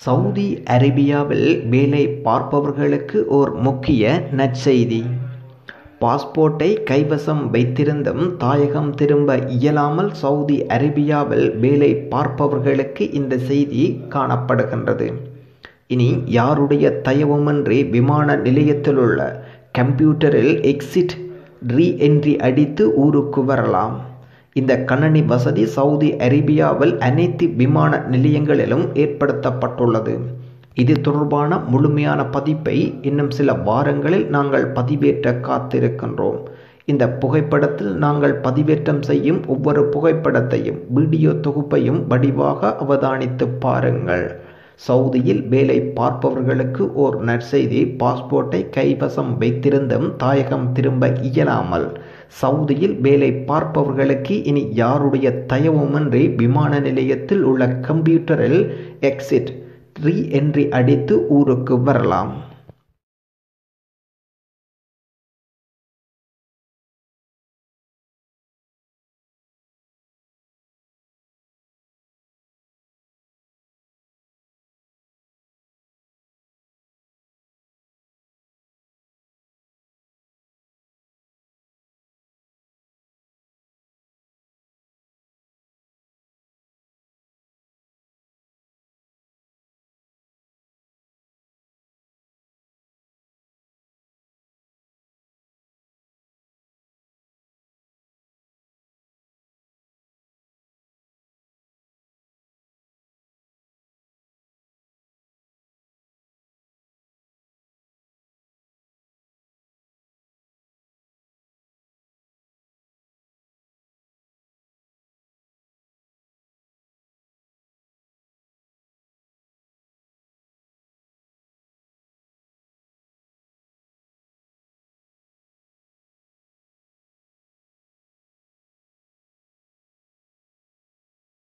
Saudi அரேபியாவில் வேலை பார்ப்பவர்களுக்கு ஓர் முக்கிய நற்செய்தி. பாஸ்போர்ட்டை கைவசம் வைத்திருந்தும் தாயகம் திரும்ப இயலாமல் சவுதி அரேபியாவில் வேலை பார்ப்பவர்களுக்கு இந்த செய்தி காணப்படுகின்றது. இனி யாருடைய தயவுமின்றி விமான நிலையத்தில் உள்ள கம்ப்யூட்டரில் எக்ஸிட் ரீஎன்ட்ரி அடித்து ஊருக்கு வரலாம். இந்த கணனி வசதி சவுதி அரேபியாவில் அனைத்து விமான நிலையங்களிலும் ஏற்படுத்தப்பட்டுள்ளது. இது தொடர்பான முழுமையான பதிப்பை இன்னும் சில வாரங்களில் நாங்கள் பதிவேற்ற காத்திருக்கின்றோம். இந்த புகைப்படத்தில் நாங்கள் பதிவேற்றம் செய்யும் ஒவ்வொரு புகைப்படத்தையும் வீடியோ தொகுப்பையும் வடிவாக அவதானித்து பாருங்கள். சவுதியில் வேலை பார்ப்பவர்களுக்கு ஓர் நற்செய்தி. பாஸ்போர்ட்டை கைவசம் வைத்திருந்தும் தாயகம் திரும்ப இயலாமல். சவுதியில் வேலை பார்ப்பவர்களுக்கு இனி யாருடைய தயவுமின்றி விமான நிலையத்தில் உள்ள கம்ப்யூட்டரில் எக்ஸிட் ரீ என்ட்ரி அடித்து ஊருக்கு வரலாம்.